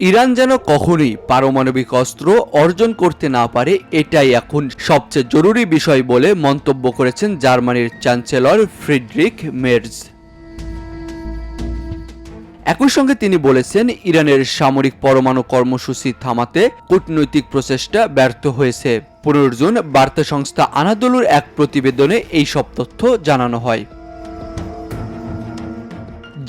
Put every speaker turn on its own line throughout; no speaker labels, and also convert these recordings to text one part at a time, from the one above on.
Iran যেন কখনোই পারমাণবিক অস্ত্র অর্জন করতে না পারে, এটাই এখন সবচেয়ে জরুরি বিষয় বলে মন্তব্য করেছেন জার্মানির চ্যান্সেলর ফ্রিডরিক মের্জ। একই সঙ্গে তিনি বলেছেন, ইরানের সামরিক পরমাণু কর্মসূচি থামাতে কূটনৈতিক প্রচেষ্টা ব্যর্থ হয়েছে। পনেরো জুন বার্তা সংস্থা আনাদোলুর এক প্রতিবেদনে এই সব তথ্য জানানো হয়।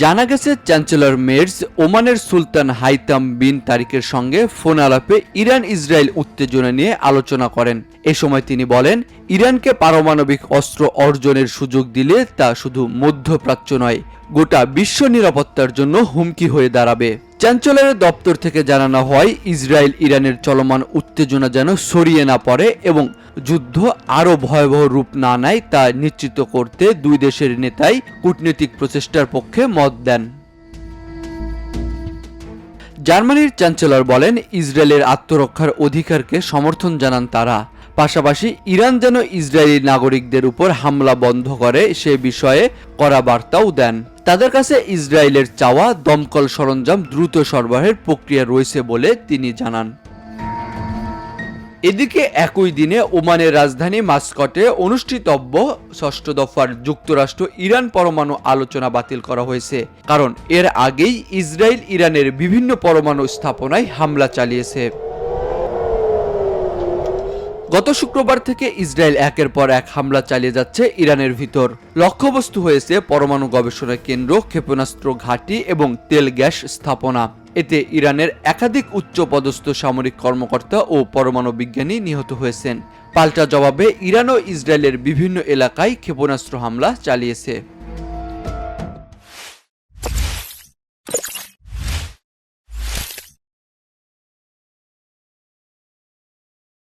জানা গেছে, চ্যান্সেলর মের্স ওমানের সুলতান হাইতাম বিন তারিকের সঙ্গে ফোন আলাপে ইরান ইসরায়েল উত্তেজনা নিয়ে আলোচনা করেন। এ সময় তিনি বলেন, ইরানকে পারমাণবিক অস্ত্র অর্জনের সুযোগ দিলে তা শুধু মধ্যপ্রাচ্য নয়, গোটা বিশ্ব নিরাপত্তার জন্য হুমকি হয়ে দাঁড়াবে। চ্যান্সেলরের দপ্তর থেকে জানানো হয়, ইসরায়েল ইরানের চলমান উত্তেজনা যেন সরিয়ে না পড়ে এবং যুদ্ধ আরও ভয়াবহ রূপ না নেয় তা নিশ্চিত করতে দুই দেশের নেতাই কূটনৈতিক প্রচেষ্টার পক্ষে মত দেন। জার্মানির চ্যান্সেলর বলেন, ইসরায়েলের আত্মরক্ষার অধিকারকে সমর্থন জানান তারা। পাশাপাশি ইরান যেন ইসরায়েলি নাগরিকদের উপর হামলা বন্ধ করে, সে বিষয়ে কড়া বার্তাও দেন। তাদের কাছে ইসরায়েলের চাওয়া দমকল সরঞ্জাম দ্রুত সরবরাহের প্রক্রিয়া রয়েছে বলে তিনি জানান। এদিকে একই দিনে ওমানের রাজধানী মাস্কটে অনুষ্ঠিতব্য ষষ্ঠ দফার যুক্তরাষ্ট্র ইরান পরমাণু আলোচনা বাতিল করা হয়েছে। কারণ এর আগেই ইসরায়েল ইরানের বিভিন্ন পরমাণু স্থাপনায় হামলা চালিয়েছে। গত শুক্রবার থেকে ইসরায়েল একের পর এক হামলা চালিয়ে যাচ্ছে ইরানের ভিতর। লক্ষ্যবস্তু হয়েছে পরমাণু গবেষণা কেন্দ্র, ক্ষেপণাস্ত্র ঘাঁটি এবং তেল গ্যাস স্থাপনা। এতে ইরানের একাধিক উচ্চপদস্থ সামরিক কর্মকর্তা ও পরমাণু বিজ্ঞানী নিহত হয়েছেন। পাল্টা জবাবে ইরান ও ইসরায়েলের বিভিন্ন এলাকায় ক্ষেপণাস্ত্র হামলা চালিয়েছে।